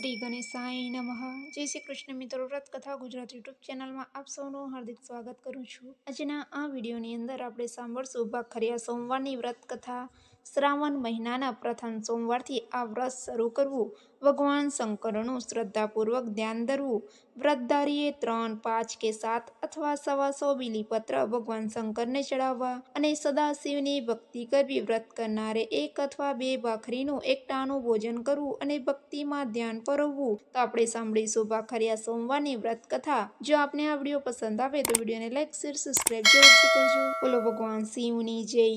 શ્રી ગણેશાય નમઃ. જય શ્રી કૃષ્ણ મિત્રો, વ્રત કથા ગુજરાત યુટ્યુબ ચેનલમાં આપ સૌનું હાર્દિક સ્વાગત કરું છું. આજના આ વિડીયોની અંદર આપણે સાંભળશું ભાખરિયા સોમવારની વ્રત કથા. શ્રાવણ મહિનાના પ્રથમ સોમવારથી આ વ્રત શરૂ કરવું. ભગવાન શંકરનું શ્રદ્ધાપૂર્વક ધ્યાન ધરવું. વ્રતધારીએ ત્રણ, પાંચ કે સાત અથવા સવા સો બીલીપત્ર ભગવાન શંકરને ચડાવવા અને સદાશિવની ભક્તિ કરવી વ્રત કરનારે એક અથવા બે ભાખરીનું એકટાનું ભોજન કરવું અને ભક્તિમાં ધ્યાન પરવવું તો આપણે સાંભળીશું ભાખરિયા સોમવારની વ્રત કથા. જો આપને આ વીડિયો પસંદ આવે તો વિડીયોને લાઈક, શેર સબસ્ક્રાઈબ જરૂરથી કરજો. બોલો ભગવાન શિવની જય.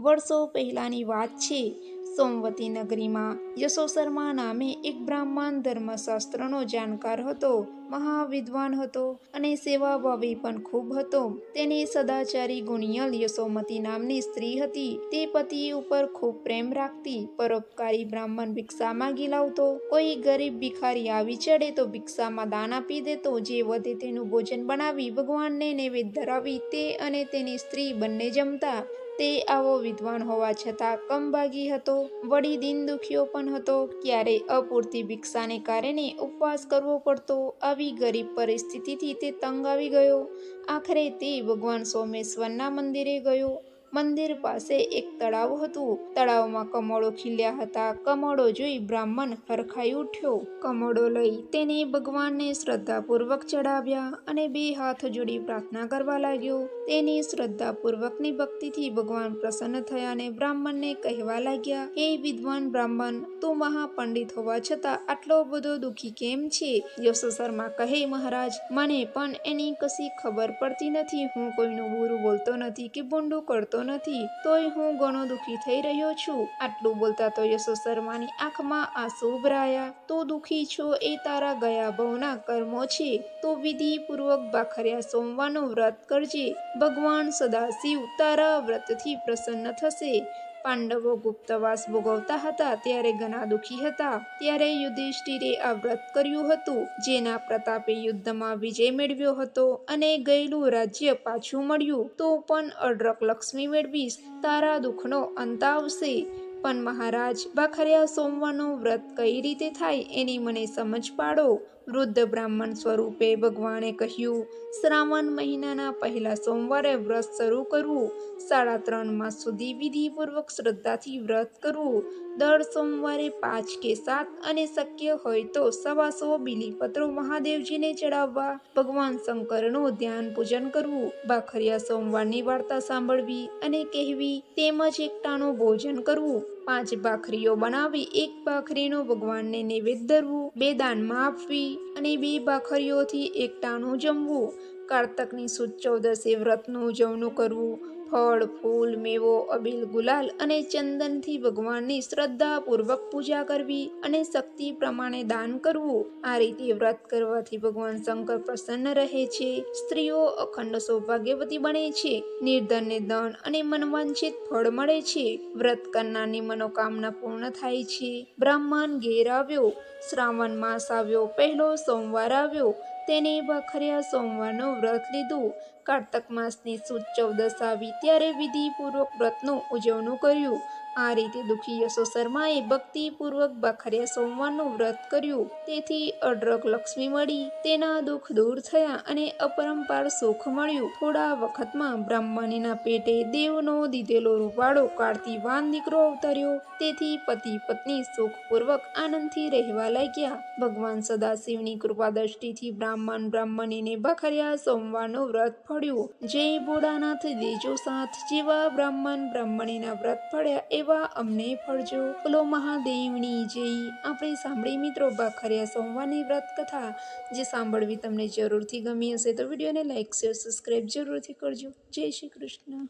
વર્ષો પહેલાંની વાત છે. સોમવતી નગરીમાં યશો શર્મા નામે એક બ્રાહ્મણ ધર્મશાસ્ત્રનો જાણકાર હતો. મહાવિદ્વાન હતો અને સેવાભાવી પણ ખૂબ હતો. તેની સદાચારી ગુણિયલ યશોમતી નામની સ્ત્રી હતી. તે પતિ ઉપર ખૂબ પ્રેમ રાખતી, પરોપકારી બ્રાહ્મણ ભિક્ષા માંગી લાવતો. કોઈ ગરીબ ભિખારી આવી ચડે તો ભિક્ષામાં દાન આપી દેતો. જે વધે તેનું ભોજન બનાવી ભગવાનને નૈવેદ્ય ધરાવી તે અને તેની સ્ત્રી બંને જમતા. તે આવો વિદ્વાન હોવા છતાં કમભાગી હતો, વળી દિન દુખિયો પણ હતો. ક્યારેય અપૂરતી ભિક્ષાને કારણે ઉપવાસ કરવો પડતો, આવી ગરીબ પરિસ્થિતિથી તે તંગ આવી ગયો. આખરે તે ભગવાન સોમેશ્વરના મંદિરે ગયો. મંદિર પાસે એક તળાવ હતું. તળાવમાં કમળો ખીલ્યા હતા. કમળો જોઈ બ્રાહ્મણ હરખાઈ ઉઠ્યો. કમળો લઈ તેને ભગવાનને શ્રદ્ધાપૂર્વક ચડાવ્યા અને બે હાથ જોડી પ્રાર્થના કરવા લાગ્યો. તેની શ્રદ્ધાપૂર્વકની ભક્તિથી ભગવાન પ્રસન્ન થયા અને બ્રાહ્મણને કહેવા લાગ્યા, હે વિદ્વાન બ્રાહ્મણ, તું મહાપંડિત હોવા છતાં આટલો બધો દુઃખી કેમ છે? યશો શર્મા કહે, મહારાજ, મને પણ એની કશી ખબર પડતી નથી. હું કોઈનું બુરું બોલતો નથી કે ભૂંડું કરતો નથી, તોય હું ઘણો દુઃખી થઈ રહ્યો છું. આટલું બોલતા તો યશો શર્માની આંખમાં આંસુ ઉભરાયા. તો દુઃખી છો એ તારા ગયા ભવના કર્મો છે. તો વિધિપૂર્વક બાખર્યા સોમવાનું વ્રત કરજે. ભગવાન સદાશિવ તારા વ્રતથી પ્રસન્ન થશે. પાંડવો ગુપ્તવાસ ભોગવતા હતા ત્યારે ઘણા દુઃખી હતા. ત્યારે યુધિષ્ઠિરે આ વ્રત કર્યું હતું, જેના પ્રતાપે યુદ્ધમાં વિજય મેળવ્યો હતો અને ગયેલું રાજ્ય પાછું મળ્યું. તો પણ અડરક લક્ષ્મી મેળવીશ, તારા દુઃખનો અંત આવશે. પણ મહારાજ, ભાખરિયા સોમવારનું વ્રત કઈ રીતે થાય એની મને સમજ પાડો. વૃદ્ધ બ્રાહ્મણ સ્વરૂપે ભગવાને કહ્યું, શ્રાવણ મહિનાના પહેલા સોમવારે વ્રત શરૂ કરવું સાડા ત્રણ માસ સુધી વિધિપૂર્વક શ્રદ્ધાથી વ્રત કરવું દર સોમવારે પાંચ કે સાત અને શક્ય હોય તો સવા સો બીલીપત્રો મહાદેવજીને ચડાવવા ભગવાન શંકરનું ધ્યાન પૂજન કરવું ભાખરિયા સોમવારની વાર્તા સાંભળવી અને કહેવી તેમજ એકટાણું ભોજન કરવું પાંચ ભાખરીઓ બનાવી, એક ભાખરીનો ભગવાનને નૈવેદ્ય ધરવું, બે દાનમાં આપવી અને બે ભાખરીઓથી એકટાનું જમવું, કારતકની સુદ ચૌદસે વ્રતનું ઉજવણું કરવું ફળ, ફૂલ, મેવો, અબીલ, ગુલાલ અને ચંદનથી ભગવાનની શ્રદ્ધાપૂર્વક પૂજા કરવી અને શક્તિ પ્રમાણે દાન કરવું. આ રીતે વ્રત કરવાથી ભગવાન શંકર પ્રસન્ન રહે છે. સ્ત્રીઓ અખંડ સૌભાગ્યવતી બને છે. નિર્ધનને ધન અને મનવાંછિત ફળ મળે છે. વ્રત કરનારની મનોકામના પૂર્ણ થાય છે. બ્રાહ્મણ ઘેર આવ્યો. શ્રાવણ માસ આવ્યો. પહેલો સોમવાર આવ્યો. તેને બખરિયા સોમવારનું વ્રત લીધું. કારતક માસની સુદ ચૌદસ આવી ત્યારે વિધિપૂર્વક વ્રતનું ઉજવણું કર્યું. આ રીતે દુઃખી યશો શર્માએ ભક્તિપૂર્વક ભાખરિયા સોમવારનું વ્રત કર્યું. તેથી અઢળક લક્ષ્મી મળી. તેના દુઃખ દૂર થયા અને અપરંપાર સુખ મળ્યું. થોડા વખતમાં બ્રાહ્મણીના પેટે દેવનો દીધેલો રૂપાળો કાર્તિવાન દીકરો અવતર્યો. તેથી પતિ પત્ની સુખપૂર્વક આનંદથી રહેવા લાગ્યા. ભગવાન સદાશિવની કૃપા દ્રષ્ટિથી બ્રાહ્મણ બ્રાહ્મણીને ભાખરિયા સોમવારનું વ્રત ફળ્યું. જય ભોળાનાથ, દેજો સાથ જેવા બ્રાહ્મણ બ્રાહ્મણીના વ્રત ફળ્યા એવા અમને ફળજો બોલો મહાદેવની જય. આપણે સાંભળી મિત્રો ભાખરિયા સોમવારની વ્રત કથા જે સાંભળવી તમને જરૂરથી ગમી હશે તો વિડીયોને લાઇક શેર સબસ્ક્રાઈબ જરૂરથી કરજો. જય શ્રી કૃષ્ણ.